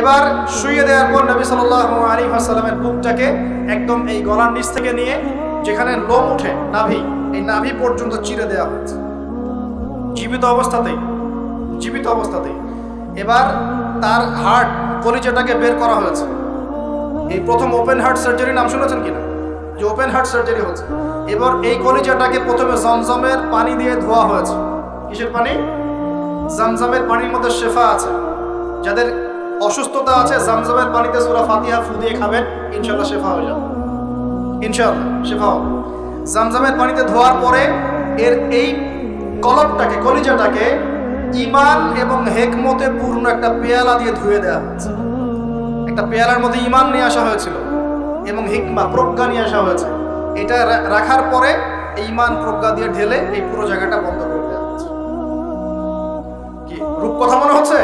এবার শুয়ে দেওয়ার পর নবী সাল্লাহ আলী আসাল্লামের বুকটাকে একদম এই গলার নিচ থেকে নিয়ে যেখানে লোম ওঠে, নাভি, এই নাভি পর্যন্ত চিরে দেওয়া হয়েছে। জীবিত অবস্থাতেই জীবিত অবস্থাতেই। এবার তার হার্ট, কলিজাটাকে বের করা হয়েছে। এই প্রথম ওপেন হার্ট সার্জারি নাম শুনেছেন কিনা? যে ওপেন হার্ট সার্জারি হচ্ছে এবার এই কলিজাটাকে প্রথমে জমজমের পানি দিয়ে ধোয়া হয়েছে। কিসের পানি? জমজমের পানির মধ্যে শেফা আছে, যাদের অসুস্থতা আছে, জামজামের পানিতে সুরা ফাতিহা ফু দিয়ে খাবেন ইনশাল্লাহ শেফা হয়ে যাবে। ইনশাল্লাহ শেফা হবে। জমজমের পানিতে ধোয়ার পরে এর এই কলপটাকে, কলিজাটাকে ইমান এবং হেকমতে পূর্ণ একটা পেয়ালা দিয়ে ধুয়ে দেওয়া হয়েছে। একটা পেয়ালার মধ্যে ইমান নিয়ে আসা হয়েছিল এবং হিকমা, প্রজ্ঞা নিয়ে আসা হয়েছে। এটা রাখার পরে এই ইমান প্রজ্ঞা দিয়ে ঢেলে এই পুরো জায়গাটা বন্ধ করে দেওয়া হচ্ছে কি রূপ কথা মনে হচ্ছে?